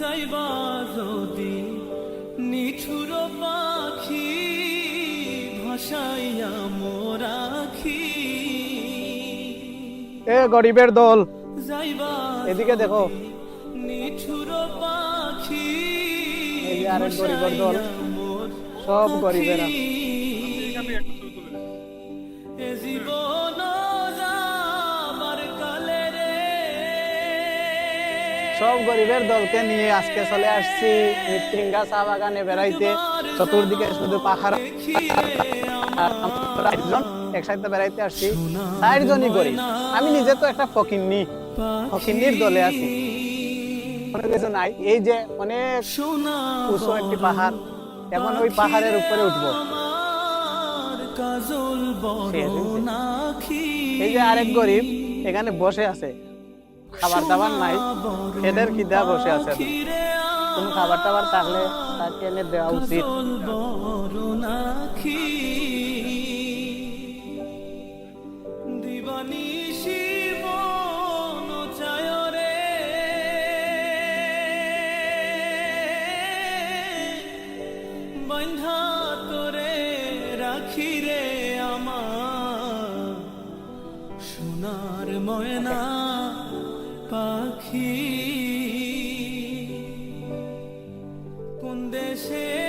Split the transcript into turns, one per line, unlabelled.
যাইবা যদি নিঠুর পাখি ভাসাইয়া মোরাখি।
এ গরিবের দল
যাইবা
এদিকে দেখো।
নিঠুর পাখি
এই আরেক গরিবের দল সব গরিবেরা।
এ জীবন
সব গরিবের দলকে নিয়ে আজকে চলে আসছি। মৃত্যুঙ্গা চা বাগানে বেড়াইতে। চতুর্দিকে শুধু পাহাড়। একসাথে বেড়াইতে আসছি। চারজনই গরিব। আমি নিজে তো একটা ফকিন্নি। ফকিন্নির দলে আছি। কিছু নাই। এই যে অনেক উঁচু একটি পাহাড় এমন ওই পাহাড়ের উপরে উঠবো। এই যে আরেক গরিব এখানে বসে আছে। খাবার দাবার নাই। খেদের খিদা বসে আছে। কোনো খাবার টাবার থাকলে তাকে এনে দেওয়া উচিত।
বন্ধা তোরে রাখি রে আমার। সোনার ময়না পাখি কোন দেশে